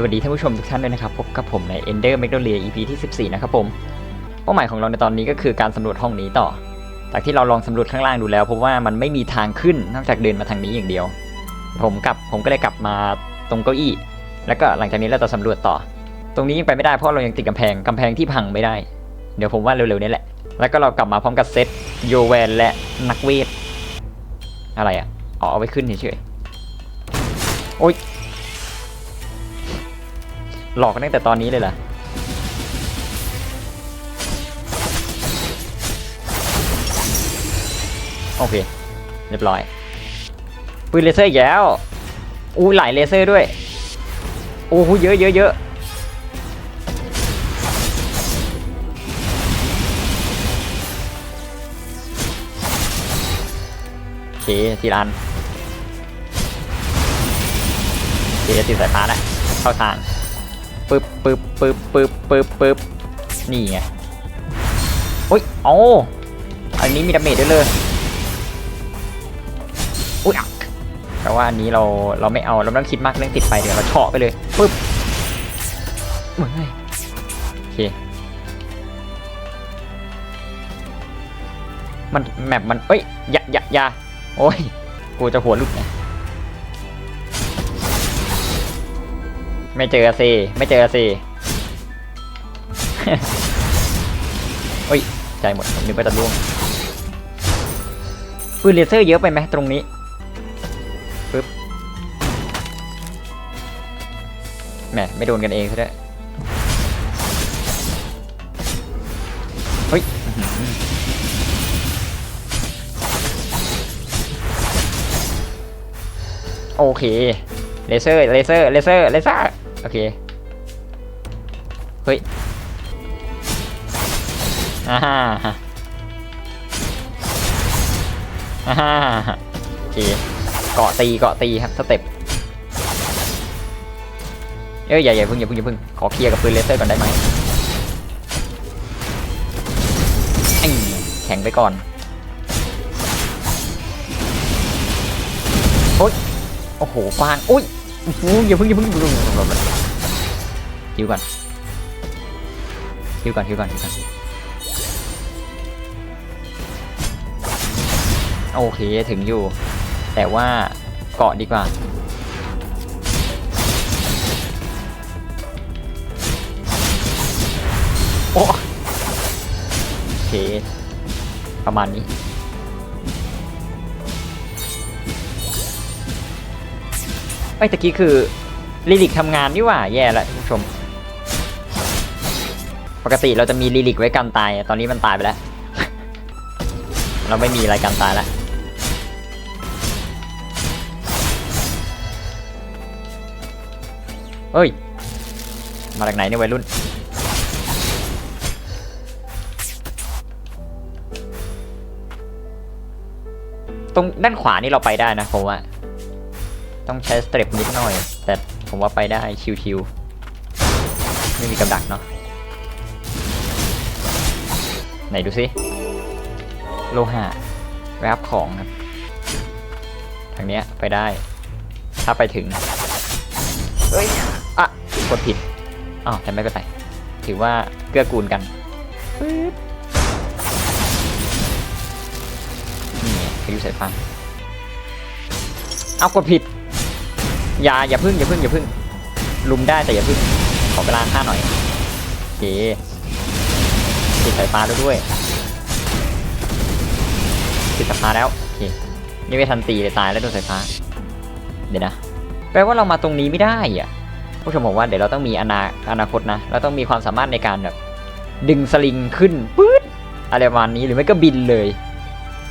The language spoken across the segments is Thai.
สวัสดีท่านผู้ชมทุกท่านด้วยนะครับ พบกับผมใน Ender Magnolia EP ที่ 14 นะครับผม เป้าหมายของเราในตอนนี้ก็คือการสำรวจห้องนี้ต่อ จากที่เราลองสำรวจข้างล่างดูแล้วพบว่ามันไม่มีทางขึ้นนอกจากเดินมาทางนี้อย่างเดียว ผมกลับผมก็เลยกลับมาตรงเก้าอี้ แล้วก็หลังจากนี้เราจะสำรวจต่อ ตรงนี้ยังไปไม่ได้เพราะเรายังติดกำแพงกำแพงที่พังไม่ได้ เดี๋ยวผมว่าเร็วๆนี้แหละ แล้วก็เรากลับมาพร้อมกับเซตโยแวนและนักเวทอะไรอะอ๋อเอาไว้ขึ้นเฉยๆโอ๊ย หลอกกันตั้งแต่ตอนนี้เลยเหรอโอเค เรียบร้อยปืนเลเซอร์อีกแล้วอู้หลายเลเซอร์ด้วยโอ้โหเยอะเยอะเยอะโอเคทีละอันโอเคติดสายฟ้าแล้วเข้าทาง ปึ๊บปึ๊บปึ๊บปึ๊บปึ๊บปึ๊บนี่ไงโอ้ยโอ้อันนี้มีดาเมจด้วยเลยอุ้ยแต่ว่าอันนี้เราเราไม่เอาเราต้องคิดมากเรื่องติดไฟเดี๋ยวเราเฉาะไปเลยปึ๊บเฮ้ยโอเคมันแมปมันเอ้ยอย่าอย่าอย่าโอ้ยกูจะหัวลุกไง ไม่เจอสิไม่เจอสิโอ้ยใจหมดผมนึกว่าจะล่วงปืนเลเซอร์เยอะไปไหมตรงนี้ปึ๊บแหมไม่โดนกันเองซะด้วยเฮ้ยโอเคเลเซอร์เลเซอร์เลเซอร์เลเซอร์ โอเค เฮ้ยอ่าฮ่าฮ่าอ่าฮ่าโอเค เกาะตี เกาะตีครับ สเต็ป เอ้ย อย่าอย่าพิ่งอย่าพิ่งอย่าพิ่ง ขอเคลียร์กับปืนเลเซอร์ก่อนได้ไหมแข็งไปก่อน โอ๊ยโอ้โหกว้างอุ้ย โอ้โหอย่าเพิ่งอย่าเพิ่งฮิวก่อนฮิวก่อนฮิวก่อนฮิวก่อนโอเคถึงอยู่ แต่ว่าเกาะดีกว่าโอโอเค ประมาณนี้ ไอ้ตะกี้คือลิลิกทำงานนี่หว่าแย่แล้วท่านผู้ชม ปกติเราจะมีลิลิกไว้กันตาย ตอนนี้มันตายไปแล้ว เราไม่มีอะไรกันตายแล้วเฮ้ย มาจากไหนเนี่ยวัยรุ่น ตรงด้านขวานี่เราไปได้นะผมว่า ต้องใช้สเต็ปนิดหน่อย แต่ผมว่าไปได้ชิวๆไม่มีกำดักเนาะไหนดูสิโลหะแรปของครับ ทางเนี้ยไปได้ ถ้าไปถึงเฮ้ยอะกดผิดอ้าวแต่ไม่เป็นไรถือว่าเกื้อกูลกันปึ๊บนี่ไงพายุสายฟ้าเอากดผิด อย่าอย่าพึ่งอย่าพึ่งอย่าพึ่งลุมได้แต่อย่าพึ่งขอเวลาค่าหน่อยโอเคติดสายฟ้าแล้วด้วยติดสายฟ้าแล้วโอเคนี่ไม่ทันตีเลยตายแล้วโดนสายฟ้า เดี๋ยวนะแปลว่าเรามาตรงนี้ไม่ได้อะผู้ชมบอกว่าเดี๋ยวเราต้องมีอนาอนาคตนะเราต้องมีความสามารถในการแบบดึงสลิงขึ้นปื๊ดอะไรประมาณนี้หรือไม่ก็บินเลย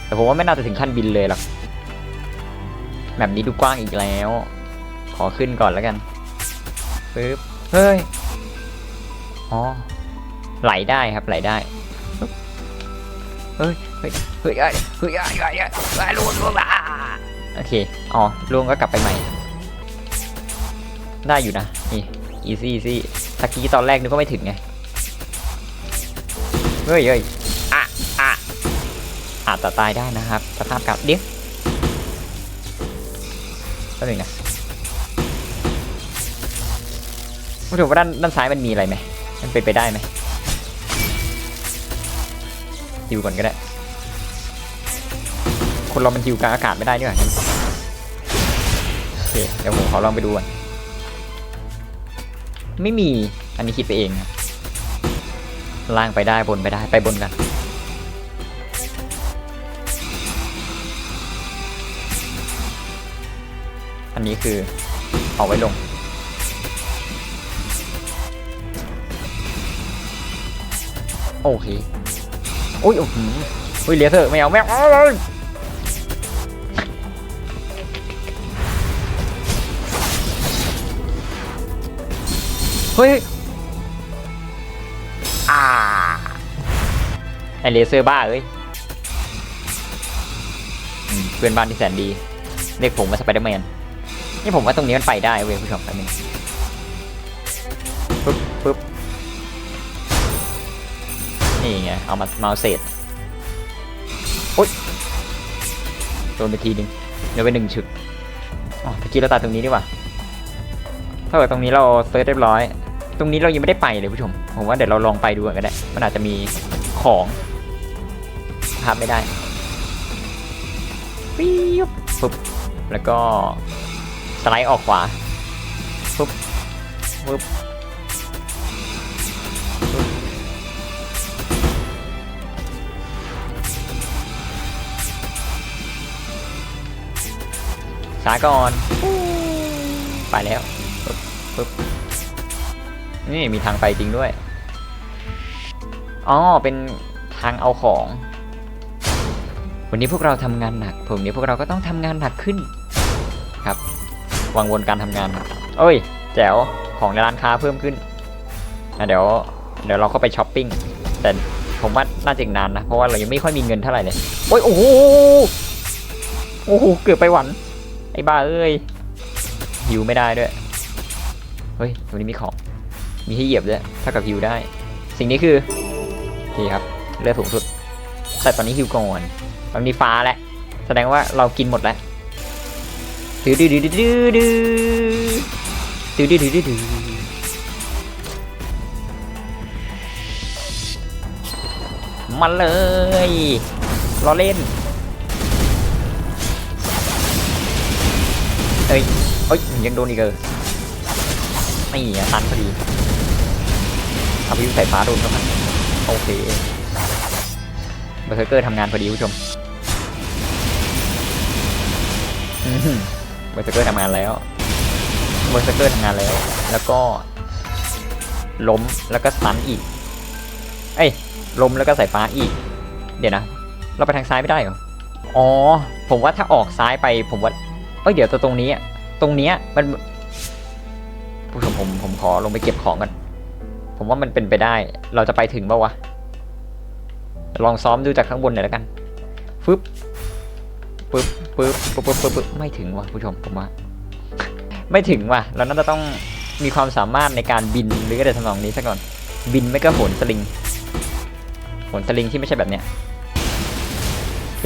แต่ผมว่าไม่น่าจะถึงขั้นบินเลยหรอกแบบนี้ดูกว้างอีกแล้ว ขอขึ้นก่อนแล้วกันปึ๊บเฮ้ยอ๋อไหลได้ครับไหลได้เฮ้ยเฮ้ยเฮ้ยเฮ้ยเฮ้ยเฮ้ยเฮ้ยล่วงล่วงอะโอเคอ๋อล่วงก็กลับไปใหม่ ได้อยู่นะนี่ easy easy ตะกี้ตอนแรกนึกว่าไม่ถึงไงเฮ้ยเฮ้ยอะอะอาจจะตายได้นะครับสภาพกลับเดี๋ยวแป๊บนึงนะ ผู้ชมว่าด้านด้านซ้ายมันมีอะไรไหมมันเป็นไปได้ไหมฮิวก่อนก็ได้ คนเรามันฮิวกลางอากาศไม่ได้ด้วยโอเค เดี๋ยวผมขอลองไปดูก่อน ไม่มี อันนี้คิดไปเองครับล่างไปได้บนไปได้ไปบนกัน อันนี้คือเอาไว้ลง โอเคโอ้ยโอ้โหเฮ้ยเลเซอร์ไม่เอาไม่เอาเฮ้ยอ่าไอเลเซอร์บ้าเอ้ยเพื่อนบ้านที่แสนดี เรียกผมว่าสไปเดอร์แมนนี่ผมว่าตรงนี้มันไปได้เว้ยผู้ชมแป๊บนึง นี่ไง เอามาเมาส์เศษโอ๊ยโดนไปทีนึงเดี๋ยวไปหนึ่งฉึกอ๋อตะกี้เราตัดตรงนี้ดีกว่า ถ้าเกิดตรงนี้เราเซิร์ชเรียบร้อย ตรงนี้เรายังไม่ได้ไปเลยผู้ชม ผมว่าเดี๋ยวเราลองไปดูกันก็ได้ มันอาจจะมีของภาพไม่ได้ปิ๊บปุ๊บ แล้วก็สไลด์ออกขวาปุ๊บปุ๊บ สาก่อน ไปแล้วปึ๊บปึ๊บนี่มีทางไปจริงด้วย อ๋อ เป็นทางเอาของ วันนี้พวกเราทำงานหนัก ผมนี้พวกเราก็ต้องทำงานหนักขึ้น ครับวางวนการทำงานเอ้ย แจ๋ว ของในร้านค้าเพิ่มขึ้นเดี๋ยว เดี๋ยวเราก็ไปช้อปปิ้ง แต่ผมว่าน่าจะอีกนานนะ เพราะว่าเรายังไม่ค่อยมีเงินเท่าไหร่เลย โอ้ย โอ้โห โอ้โห เกือบไปหวัน อ้บ้าเอ้ยฮิวไม่ได้ด้วย เฮ้ยตรงนี้มีของ มีให้เหยียบด้วยถ้ากับฮิวได้ สิ่งนี้คือโอเครับเลือดสูงสุด แต่ตอนนี้ฮิวก่อนตอนนี้ฟ้าแล้วแสดงว่าเรากินหมดแล้วดื้อดื้อดื้อดื้อดื้อดื้อดื้อดื้อดื้อมาเลยรอเล่น เอ้ยเอ้ยยังโดนอีกเออนี่อะตันพอดีเอาพิวสายฟ้าโดนเข้ามาโอเคเบอร์เซอร์เกอร์ทำงานพอดีผู้ชมเบอร์เซอร์เกอร์ทำงานแล้วเบอร์เซอร์เกอร์ทำงานแล้ว แล้วก็ ล้มแล้วก็สตันอีก เอ้ยล้มแล้วก็สายฟ้าอีก เดี๋ยวนะ เราไปทางซ้ายไม่ได้เหรอ อ๋อ ผมว่าถ้าออกซ้ายไปผมว่า อ้ยเดี๋ยวตัวตรงนี้อะตรงเนี้ยมันผู้ชมผมผมขอลงไปเก็บของกันผมว่ามันเป็นไปได้ เราจะไปถึงป่าวะ ลองซ้อมดูจากข้างบนหน่อยแล้วกันฟึบปึ๊บปึ๊บปึ๊บปึ๊บปึ๊บปึ๊บไม่ถึงว่ะผู้ชมผมว่า ไม่ถึงว่ะ เราน่าจะต้องมีความสามารถในการบินหรืออะไรทำนองนี้ซะก่อน บินไม่ก็โหนสลิงโหนสลิงที่ไม่ใช่แบบเนี้ยโอเค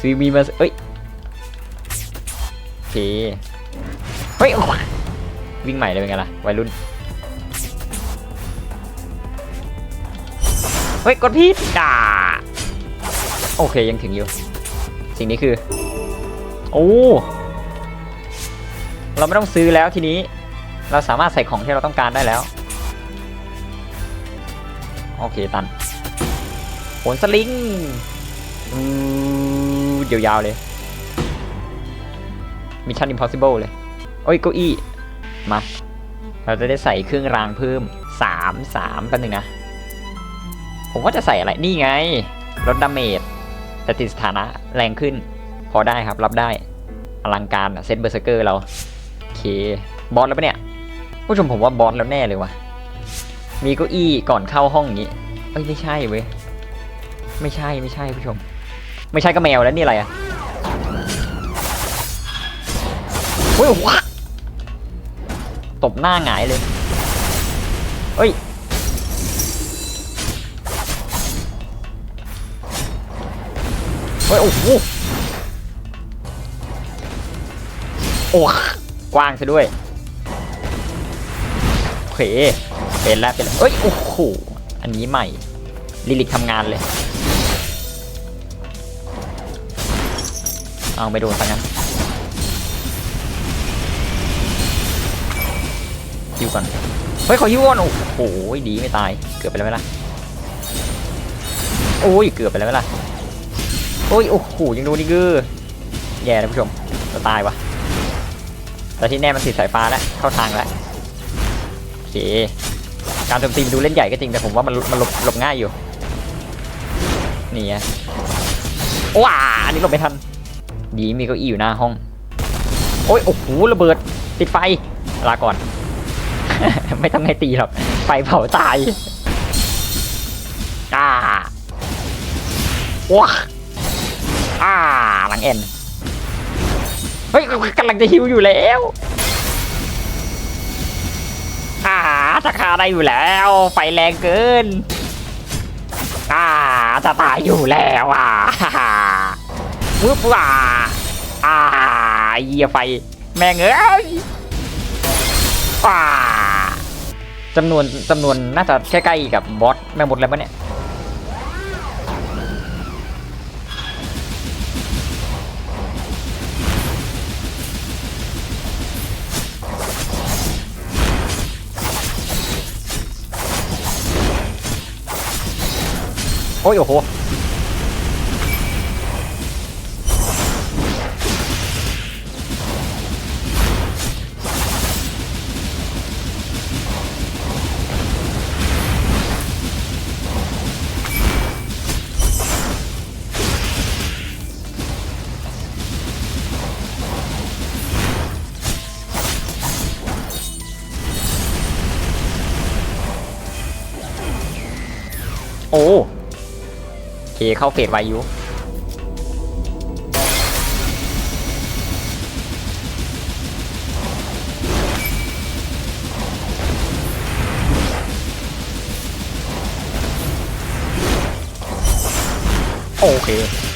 ซื้อมีมาเอ้ยโอเคเฮ้ยโอ้โหวิ่งใหม่เลยเป็นไงล่ะวัยรุ่นเฮ้ยกดผิดด่าโอเคยังถึงอยู่ สิ่งนี้คือ โอ้เราไม่ต้องซื้อแล้วทีนี้ เราสามารถใส่ของที่เราต้องการได้แล้ว โอเคตันโหนสลิงอื อยาวๆเลย Mission Impossible เลย โอ้ยเก้าอี้ มา เราจะได้ใส่เครื่องรางเพิ่มสามสามแป๊บนึงนะ ผมว่าจะใส่อะไร นี่ไง ลดดาเมจแต่ติดสถานะแรงขึ้น พอได้ครับรับได้ อลังการอะเซตเบอร์เซอร์เกอร์เรา โอเค บอสแล้วปะเนี่ย ผู้ชมผมว่าบอสแล้วแน่เลยว่ะ มีเก้าอี้ก่อนเข้าห้องอย่างนี้ เอ้ย ไม่ใช่เว้ย ไม่ใช่ไม่ใช่ผู้ชม ไม่ใช่ก็แมวแล้วนี่อะไรอะเฮ้ยว้าตบหน้าหงายเลยเฮ้ยเฮ้ยโอ้โหโอ้กว้างซะด้วยเคเป็นแล้วเป็นแล้วเอ้ยโอ้โหอันนี้ใหม่ลิลิกทำงานเลย เอาไม่โดนซะงั้นฮิวก่อน เฮ้ยขอฮิวก่อนโอ้โหดีไม่ตาย เกือบไปแล้วไหมล่ะ โอ้ย เกือบไปแล้วไหมล่ะ โอ้ย โอ้โห ยังโดนอีกเกอแย่นะผู้ชม จะตายวะแต่ที่แน่มันติดสายฟ้าแล้ว เข้าทางแล้ว โอเค การโจมตีมันดูเล่นใหญ่ก็จริง แต่ผมว่ามันมันหลบหลบง่ายอยู่ นี่ไงว้าอันนี้หลบไม่ทัน ดีมีเก้าอี้อยู่หน้าห้อง โอ้ยโอ้โหระเบิดติดไฟลาก่อน ไม่ต้องให้ตีหรอกไฟเผาตายอ่าว้าอ่าหลังเอ็นเฮ้ยกำลังจะฮิวอยู่แล้วอ่าจะฆ่าได้อยู่แล้ว ไฟแรงเกินอ่าจะตายอยู่แล้วอะฮ่า ฮ่าวึบว่ะอ่าเยียไฟ แม่งเอ้ยอ่าจำนวนจำนวนน่าจะใกล้ๆกับบอสแม่หมดแล้วปะเนี่ยโอ้ยโอ้โห เข้าเฟสไวอยูโอเค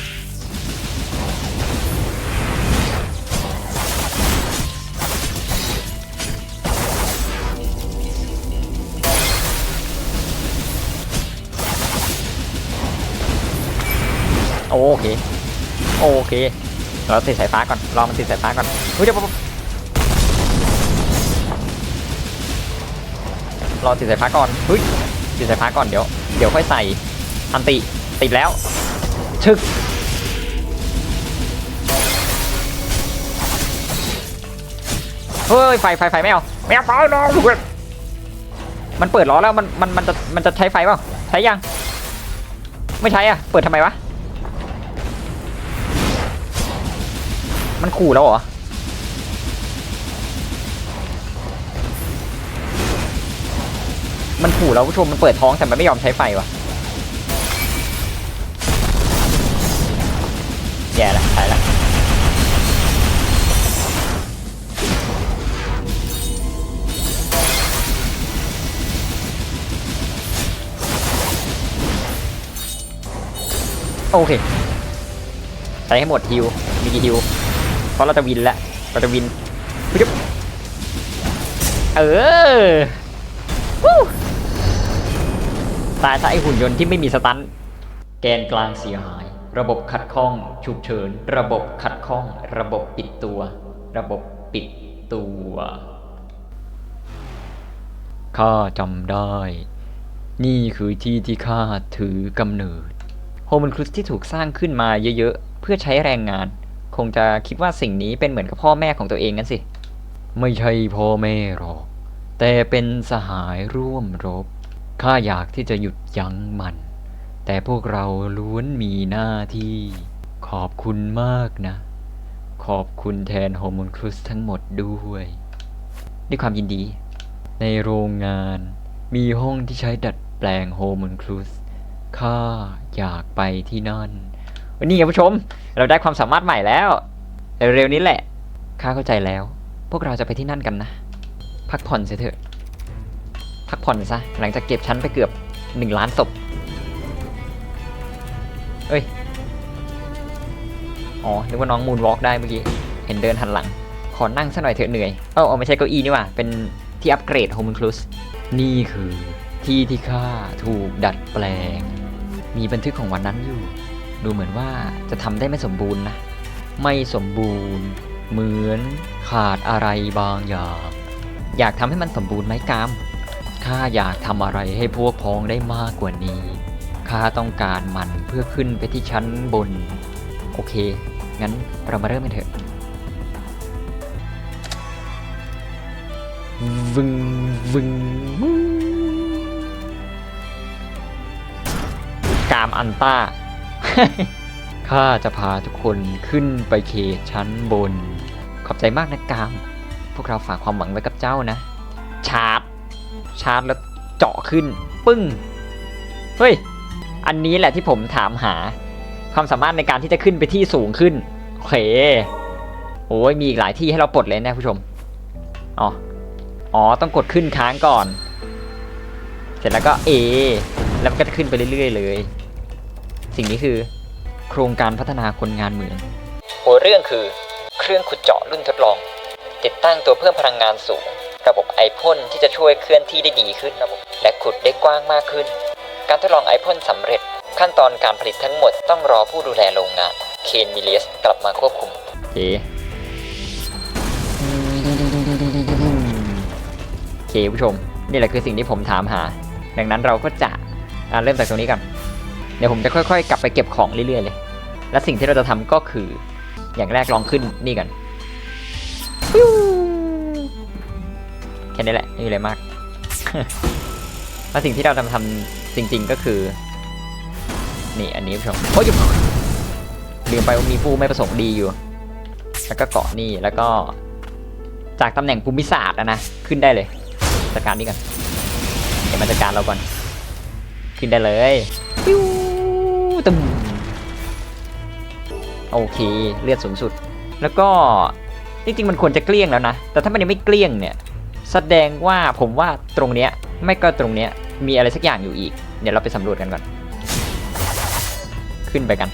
โอเค โอเค เราติดสายฟ้าก่อน รอมันติดสายฟ้าก่อนเฮ้ยเดี๋ยวรอติดสายฟ้าก่อนเฮ้ยติดสายฟ้าก่อนเดี๋ยว เดี๋ยวค่อยใส่อันติ ติดแล้ว ชึก เฮ้ย ไฟ ไฟ ไฟไม่เอาไม่เอาไฟน้องมันเปิดล้อแล้ว มัน มัน มันจะ มันจะใช้ไฟเปล่า ใช้ยัง ไม่ใช้อะ เปิดทำไมวะ มันขู่แล้วเหรอ มันขู่แล้วผู้ชมมันเปิดท้องแต่มันไม่ยอมใช้ไฟวะแย่ละใช่ละโอเคใช้ให้หมดฮิว มีกี่ฮิว ราะเราจะวินแล้วเราจะวินปึ๊บเออวู้ตายซะไอหุ่นยนต์ที่ไม่มีสตันแกนกลางเสียหาย ระบบขัดข้องฉุกเฉิน ระบบขัดข้อง ระบบปิดตัว ระบบปิดตัวข้าจำได้ นี่คือที่ที่ข้าถือกำเนิด โฮมันครุสที่ถูกสร้างขึ้นมาเยอะๆ เพื่อใช้แรงงานค งจะคิดว่าสิ่งนี้เป็นเหมือนกับพ่อแม่ของตัวเองกันสิ ไม่ใช่พ่อแม่หรอก แต่เป็นสหายร่วมรบ ข้าอยากที่จะหยุดยั้งมัน แต่พวกเราล้วนมีหน้าที่ ขอบคุณมากนะ ขอบคุณแทนโฮม o นครุสทั้งหมดด้วย ด้วยความยินดี ในโรงงานมีห้องที่ใช้ดัดแปลงโฮม o นครุสข้าอยากไปที่นั่น วันนี้ไงผู้ชม เราได้ความสามารถใหม่แล้วเร็วๆนี้แหละข้าเข้าใจแล้ว พวกเราจะไปที่นั่นกันนะ พักผ่อนเสียเถอะ พักผ่อนซะหลังจากเก็บชั้นไปเกือบหนึ่งล้านศพเอ้ยอ๋อนึกว่าน้องมูนวอล์กได้เมื่อกี้เห็นเดินหันหลัง ขอนั่งสักหน่อยเถอะเหนื่อยเอ้าเอไม่ใช่เก้าอี้นี่ว่าเป็นที่อัปเกรดโฮมคลูสนี่คือที่ที่ข้าถูกดัดแปลง มีบันทึกของวันนั้นอยู่ ดูเหมือนว่าจะทำได้ไม่สมบูรณ์นะ ไม่สมบูรณ์ เหมือนขาดอะไรบางอย่าง อยากทำให้มันสมบูรณ์ไหมกาม ข้าอยากทำอะไรให้พวกพ้องได้มากกว่านี้ ข้าต้องการมันเพื่อขึ้นไปที่ชั้นบน โอเค งั้นเรามาเริ่มกันเถอะวึงวึงวึงกามอันต้า ข้าจะพาทุกคนขึ้นไปเขตชั้นบน ขอบใจมากนะกาม พวกเราฝากความหวังไว้กับเจ้านะ ชาร์จ ชาร์จแล้วเจาะขึ้น ปึ้ง เฮ้ย อันนี้แหละที่ผมถามหา ความสามารถในการที่จะขึ้นไปที่สูงขึ้นโอเคโอ้ยมีอีกหลายที่ให้เราปลดเลยนะผู้ชม อ๋อ อ๋อ ต้องกดขึ้นค้างก่อน เสร็จแล้วก็ A แล้วมันก็จะขึ้นไปเรื่อยๆเลย สิ่งนี้คือ โครงการพัฒนาคนงานเมือง หัวเรื่องคือ เครื่องขุดเจาะรุ่นทดลอง ติดตั้งตัวเพิ่มพลังงานสูง ระบบไอพ่นที่จะช่วยเคลื่อนที่ได้ดีขึ้นระบบและขุดได้กว้างมากขึ้น การทดลองไอพ่นสำเร็จ ขั้นตอนการผลิตทั้งหมดต้องรอผู้ดูแลโรงงานเคนมิเลียสกลับมาควบคุมโอเคโอเคผู้ชม นี่แหละคือสิ่งที่ผมถามหา ดังนั้นเราก็จะอ่าเริ่มจากตรงนี้ก่อน เดี๋ยวผมจะค่อยๆ กลับไปเก็บของเรื่อยๆเลย และสิ่งที่เราจะทำก็คือ อย่างแรกลองขึ้นนี่กันแค่นี้แหละไม่มีอะไรมาก และสิ่งที่เราทำทำจริง ๆก็คือ นี่อันนี้ผู้ชมโอ้ยลืมไปว่ามีผู้ไม่ประสงค์ดีอยู่ แล้วก็เกาะนี่แล้วก็ จากตำแหน่งภูมิศาสตร์อะนะขึ้นได้เลยจัดการนี่ก่อนเดี๋ยวมาจัดการเราก่อน ขึ้นได้เลยปิ้ว ตึมโอเค เลือดสูงสุด แล้วก็จริงๆมันควรจะเกลี้ยงแล้วนะ แต่ถ้ามันยังไม่เกลี้ยงเนี่ย แสดงว่าผมว่าตรงเนี้ยไม่ก็ตรงเนี้ยมีอะไรสักอย่างอยู่อีก เดี๋ยวเราไปสำรวจกันก่อน ขึ้นไปกัน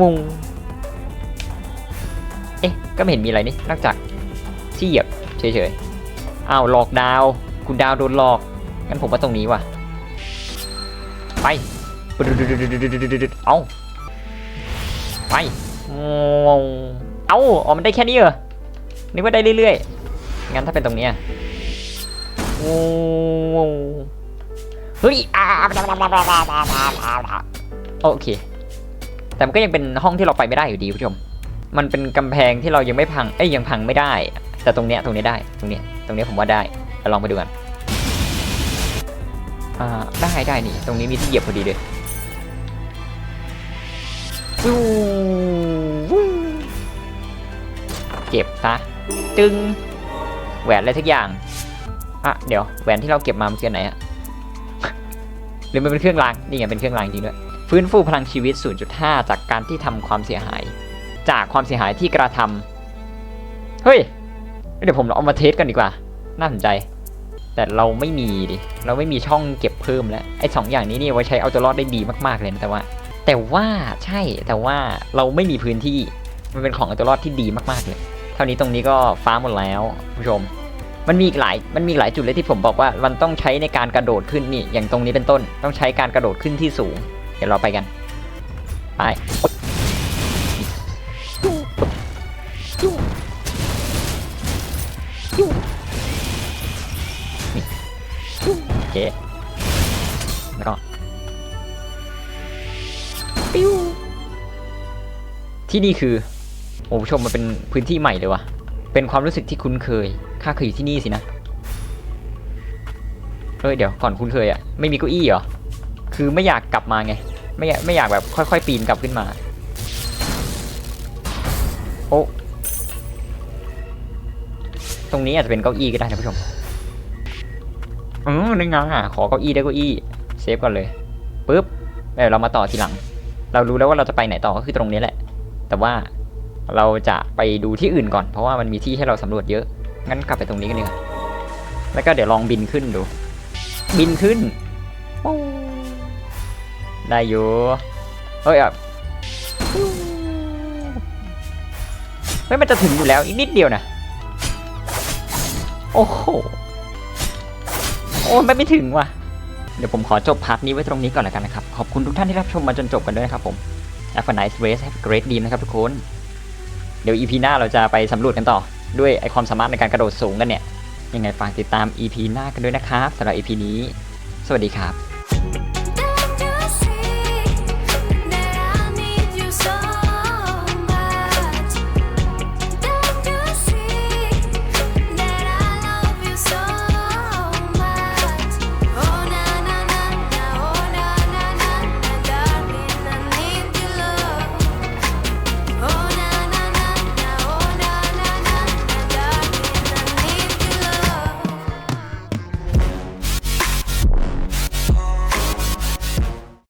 วงเอ๊ะ ก็ไม่เห็นมีอะไรนี่ นอกจากที่เหยียบเฉยๆ อ้าวหลอกดาว คุณดาวโดนหลอก งั้นผมว่าตรงนี้ว่ะ ไปเอาไปเอาอ๋อมันได้แค่นี้เหรอนึกว่าได้เรื่อยๆงั้นถ้าเป็นตรงนี้เฮ้ยโอเค แต่มันก็ยังเป็นห้องที่เราไปไม่ได้อยู่ดีผู้ชม มันเป็นกำแพงที่เรายังไม่พัง เอ้ยยังพังไม่ได้ แต่ตรงเนี้ยตรงเนี้ยได้ ตรงเนี้ยตรงเนี้ยผมว่าได้ลองไปดูกัน อ่าได้ได้นี่ ตรงนี้มีที่เหยียบพอดีเลยดูเก็บซะจึงแหวนอะไรทุกอย่างอะเดี๋ยวแหวนที่เราเก็บมามันคือไหนอะหรือมันเป็นเครื่องรางนี่ไงเป็นเครื่องรางจริงด้วยฟื้นฟูพลังชีวิต 0.5 จากการที่ทำความเสียหาย จากความเสียหายที่กระทำเฮ้ย เดี๋ยวผมเอามาเทสกันดีกว่า น่าสนใจ แต่เราไม่มีดิเราไม่มีช่องเก็บเพิ่มแล้วไอ้สองอย่างนี้นี่ไว้ใช้เอาตัวรอดได้ดีมากๆเลยนะแต่ว่า แต่ว่าใช่แต่ว่าเราไม่มีพื้นที่มันเป็นของเอาตัวรอดที่ดีมากๆเลยเท่านี้ตรงนี้ก็ฟ้าหมดแล้วผู้ชม มันมีอีกหลายมันมีหลายจุดเลยที่ผมบอกว่ามันต้องใช้ในการกระโดดขึ้นนี่อย่างตรงนี้เป็นต้น ต้องใช้การกระโดดขึ้นที่สูง เดี๋ยวเราไปกันไป เคแล้วก็ปิ้วที่นี่คือโอ้ผู้ชมมันเป็นพื้นที่ใหม่เลยวะเป็นความรู้สึกที่คุ้นเคยข้าเคยอยู่ที่นี่สินะเฮ้ยเดี๋ยวก่อนคุ้นเคยอะไม่มีเก้าอี้เหรอคือไม่อยากกลับมาไง ไม่อยากไม่อยากแบบค่อยๆ ปีนกลับขึ้นมาโอ้ตรงนี้อาจจะเป็นเก้าอี้ก็ได้นะผู้ชม อืมนึกงอะขอเก้าอี้ได้เก้าอี้เซฟก่อนเลยปุ๊บเดี๋ยวเรามาต่อทีหลัง เรารู้แล้วว่าเราจะไปไหนต่อก็คือตรงนี้แหละ แต่ว่าเราจะไปดูที่อื่นก่อน เพราะว่ามันมีที่ให้เราสำรวจเยอะ งั้นกลับไปตรงนี้กันเลยแล้วก็เดี๋ยวลองบินขึ้นดู บินขึ้น ได้อยู่เฮ้ยอะเฮ้ยมันจะถึงอยู่แล้วอีกนิดเดียวนะ โอ้โห โอ้ไม่ไม่ถึงว่ะ เดี๋ยวผมขอจบพาร์ทนี้ไว้ตรงนี้ก่อนแล้วกันนะครับ ขอบคุณทุกท่านที่รับชมมาจนจบกันด้วยนะครับผม Have a nice race Have a great dream นะครับทุกคน เดี๋ยว EP หน้าเราจะไปสำรวจกันต่อ ด้วยไอความสามารถในการกระโดดสูงกันเนี่ย ยังไงฝากติดตาม EP หน้ากันด้วยนะครับสำหรับ EP นี้ สวัสดีครับ